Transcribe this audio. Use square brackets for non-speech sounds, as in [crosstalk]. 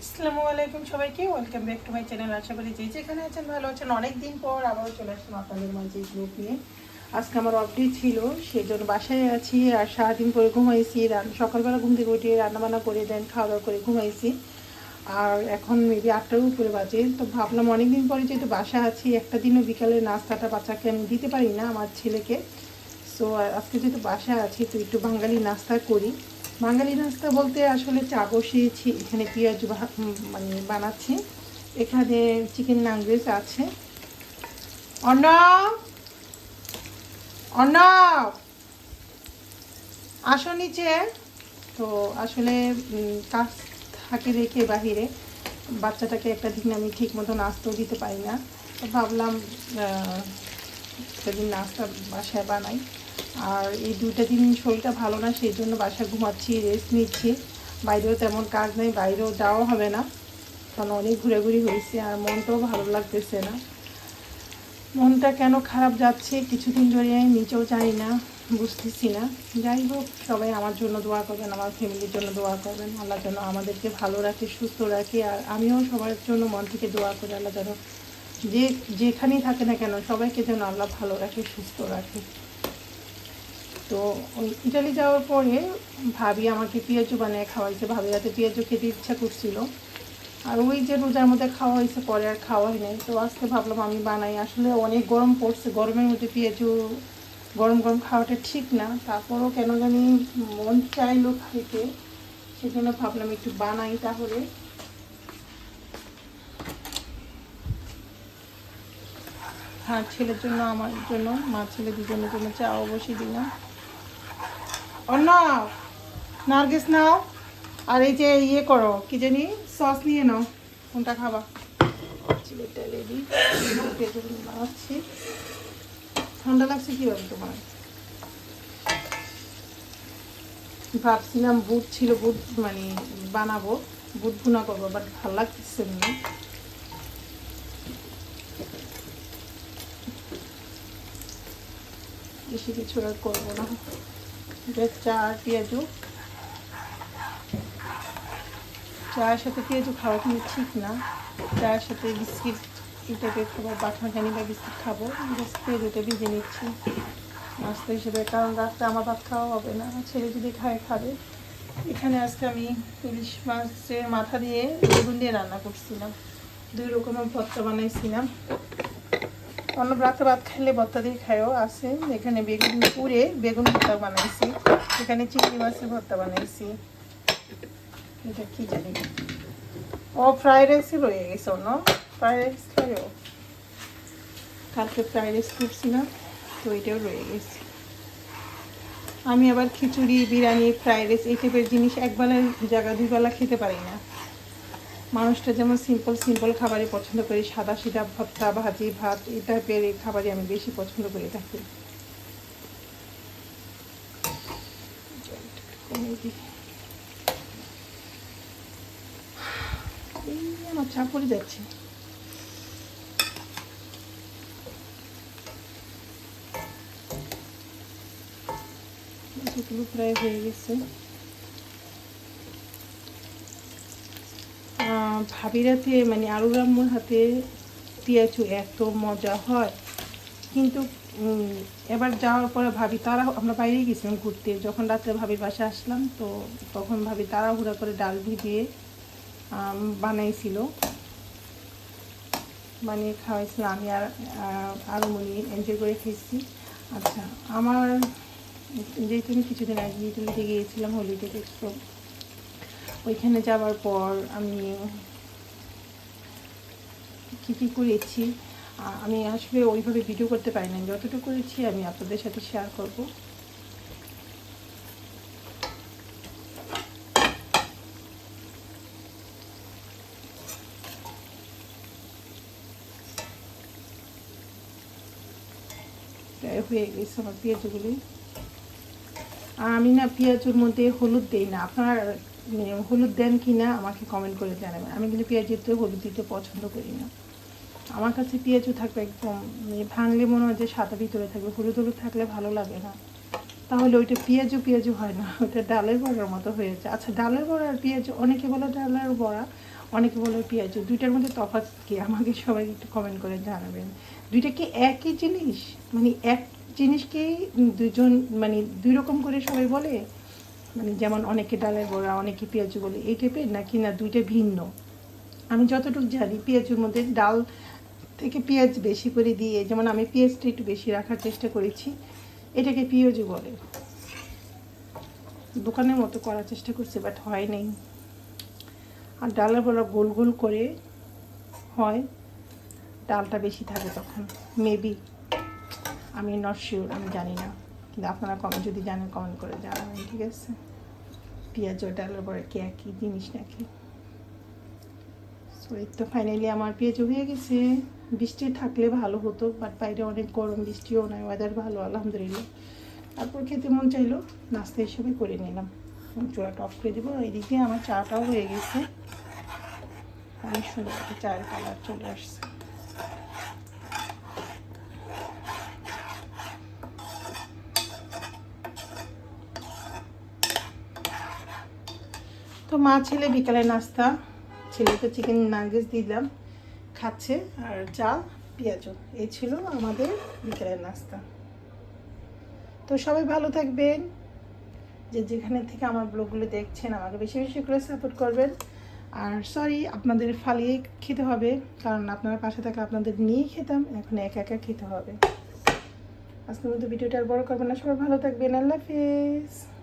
আসসালামু আলাইকুম সবাইকে welcome back to my channel আশা করি যে যেখানে আছেন ভালো আছেন। অনেক দিন পর আবারও চলে আসলাম আপনাদের মাঝে গ্রুপ নিয়ে। আজকে আমার অফডে ছিল সেই জন্য বাসায় আছি আর সারাদিন পরে ঘুমাইছি। সকালবেলা ঘুম থেকে উঠে রান্নাবান্না করে দেন খাওয়া দাওয়া করে ঘুমাইছি। আর এখন মেবি আটটার উপরে বাজে, তো ভাবলাম অনেকদিন পরে যেহেতু বাসা আছি, একটা দিনও বিকালে নাস্তাটা বাচ্চাকে আমি দিতে পারি না আমার ছেলেকে। সো আজকে যেহেতু বাসায় আছি, তো একটু বাঙালি নাস্তা করি। বাঙালি নাস্তা বলতে আসলে চা বসিয়েছি এখানে পেঁয়াজ মানে বানাচ্ছি। এখানে চিকেন নাংরেজ আছে। অর্ণব! অর্ণব! আসো নিচে। তো আসলে কাজ থাকে রেখে বাহিরে। বাচ্চাটাকে একটা দিন আমি ঠিক মতো নাস্তাও দিতে পারি না। তো ভাবলাম সেদিন নাস্তা বাসায় বানাই। আর এই দুইটা দিন শরীরটা ভালো না, সেই জন্য বাসায় ঘুমাচ্ছি রেস্ট নিচ্ছি। বাইরেও তেমন কাজ নেই, বাইরেও যাওয়া হবে না। কারণ অনেক ঘুরাঘুরি হয়েছে আর মনটাও ভালো লাগতেছে না। মনটা কেন খারাপ যাচ্ছে কিছুদিন ধরে আমি নিচেও জানি না, বুঝতেছি না। যাই হোক, সবাই আমার জন্য দোয়া করবেন, আমার ফ্যামিলির জন্য দোয়া করবেন। আল্লাহ যেন আমাদেরকে ভালো রাখে, সুস্থ রাখে। আর আমিও সবার জন্য মন থেকে দোয়া করি, আল্লাহ যেন যে, যেখানেই থাকে না কেন, সবাইকে যেন আল্লাহ ভালো রাখে, সুস্থ রাখে। তো ইটালি যাওয়ার পরে ভাবি আমাকে পেঁয়াজু বানিয়ে খাওয়াইছে। ভাবি রাতে পেঁয়াজু খেতে ইচ্ছা করছিল। আর ওই যে রোজার মধ্যে খাওয়া হয়েছে, পরে আর খাওয়া হয় নাই। তো আজকে ভাবলাম আমি বানাই। আসলে অনেক গরম পড়ছে। গরমের মধ্যে পেঁয়াজু গরম গরম খাওয়াটা ঠিক না। তারপরও কেন জানি মন চাইলো খাইতে। সেজন্য ভাবলাম একটু বানাই তাহলে। হ্যাঁ ছেলের জন্য, আমার জন্য, মা ছেলে দুজনের জন্য চা অবশ্যই দিলাম। অন্য নার্গিস নাও আর এই যে ইয়ে করো কি জানি সস নিয়ে নাও কোনটা খাবা? রেডি বানাচ্ছি ঠান্ডা লাগছে কি হবে তোমার? ভাবছিলাম বুট ছিল বুট মানে বানাবো বুট ভুনা করব বাট ভালো লাগতেছে না। বেশি কিছু আর করব না। চা পেঁয়াজু চায়ের সাথে পেঁয়াজু খাওয়া কিন্তু ঠিক না। চায়ের সাথে বিস্কিট টাইপের খাবার বাটমাখানি বা বিস্কিট খাব। পেঁয়াজুটা ভিজে নিচ্ছি। নাস্তা হিসেবে, কারণ রাত্রে আমার ভাত খাওয়া হবে না। ছেলে যদি খায়, খাবে। এখানে আজকে আমি ইলিশ মাছের মাথা দিয়ে বেগুন দিয়ে রান্না করছিলাম। দুই রকমের ভর্তা বানাইছিলাম। অন্য রাতে ভাত খাইলে ভর্তা দিয়ে খায়ও আছে। এখানে বেগুন পুড়ে বেগুন ভর্তা বানাইছি। এখানে চিংড়ি মাছের ভর্তা বানাইছি। এটা কি জানি? ও, ফ্রাইড রাইসই রয়ে গেছে, অন্য। ফ্রাইড রাইস খাইও। কালকে ফ্রাইড রাইস করছিলাম তো এটাও রয়ে গেছে। আমি আবার খিচুড়ি, বিরিয়ানি, ফ্রাইড রাইস, এই টাইপের জিনিস একবেলার জায়গা দুবেলা খেতে পারি না। মানুষটা যেমন সিম্পল সিম্পল খাবারই পছন্দ করি। সাদা সিধা ভর্তা, ভাজি, ভাত, এই টাইপের এই খাবারই আমি বেশি পছন্দ করে থাকি। এই চা পড়ে যাচ্ছে। প্রায় হয়ে গেছে। ভাবির হাতে মানে আলু রাম্মুর হাতে পেঁয়াজু এত মজা হয়। কিন্তু এবার যাওয়ার পরে ভাবি, তারা, আমরা বাইরেই গেছিলাম ঘুরতে। যখন রাত্রে ভাবির বাসা আসলাম, তো তখন ভাবি তাড়াহুড়া করে ডাল ভিজিয়ে বানাইছিল। বানিয়ে খাওয়াইছিল আমি আর আরও মনি এনজয় করে খেয়েছি আচ্ছা আমার, যেহেতু আমি কিছুদিন আগে ইটালিতে গিয়েছিলাম হোলিডে তো ওইখানে যাওয়ার পর আমি কী কী করেছি? আমি আসলে ওইভাবে ভিডিও করতে পারি না যতটুকু করেছি আমি আপনাদের সাথে শেয়ার করব। হয়ে গেছে আমার পেঁয়াজগুলি। আমি না পেঁয়াজুর মধ্যে হলুদ দিই না। আপনার হলুদ দেন কি না আমাকে কমেন্ট করে জানাবেন। আমি কিন্তু পেঁয়াজুতে হলুদ দিতে পছন্দ করি না। আমার কাছে পেঁয়াজু থাকবে একদম মানে ভাঙলে মনে হয় যে সাদা ভিতরে থাকবে, হলুদ হলুদ থাকলে ভালো লাগে না। তাহলে ওইটা পেঁয়াজু পেঁয়াজু হয় না [laughs] ওইটা ডালের বড়ার মতো হয়েছে আচ্ছা ডালের বড়া আর পেঁয়াজু, অনেকে বলে ডালের বড়া, অনেকে বলে পেঁয়াজ। দুইটার মধ্যে তফাৎ কি? আমাকে সবাই একটু কমেন্ট করে জানাবেন। দুইটা কি একই জিনিস? মানে এক জিনিসকেই দুজন মানে দুই রকম করে সবাই বলে? মানে যেমন অনেকে ডালের বড়া, অনেকে পেঁয়াজু বলে, এই টাইপের নাকি না দুইটা ভিন্ন? আমি যতটুকু জানি পেঁয়াজুর মধ্যে ডাল থেকে পেঁয়াজ বেশি করে দিয়ে, যেমন আমি পেঁয়াজটা একটু বেশি রাখার চেষ্টা করেছি, এটাকে পেঁয়াজু বলে। দোকানের মতো করার চেষ্টা করছি বাট হয় নাই। আর ডালের বড়া গোল গোল করে হয়, ডালটা বেশি থাকে তখন। মেবি আমি নট শিওর আমি জানি না। কিন্তু আপনারা কমেন্ট যদি জানেন কমেন্ট করে জানাবেন, ঠিক আছে? পেঁয়াজ ডালের বড়া কি একই জিনিস নাকি? সো এই তো ফাইনালি আমার পেঁয়াজ হয়ে গেছে। বৃষ্টি থাকলে ভালো হতো বাট বাইরে অনেক গরম, বৃষ্টিও নয় ওয়েদার ভালো, আলহামদুলিল্লাহ। তারপর খেতে মন চাইলো, নাস্তা হিসেবে করে নিলাম। চুলাটা অফ করে দেবো, এইদিকে আমার চাটাও হয়ে গেছে। অনেক সুন্দর চায়ের কালার চলে আসছে। মা ছেলে বিকালে নাস্তা, ছেলেকে চিকেন নাগেস দিলাম, খাচ্ছে, আর চা পেঁয়াজও। এই ছিল আমাদের বিকালের নাস্তা। তো সবাই ভালো থাকবেন। যে যেখানে থেকে আমার ব্লগগুলো দেখছেন, আমাকে বেশি বেশি করে সাপোর্ট করবেন। আর সরি আপনাদের ফালিয়ে খেতে হবে, কারণ আপনারা পাশে থাকা আপনাদের নিয়েই খেতাম, এখন একা একা খেতে হবে। আজকের মতো ভিডিওটা আর বড় করবেন না। সবাই ভালো থাকবেন। আল্লাহ হাফেজ।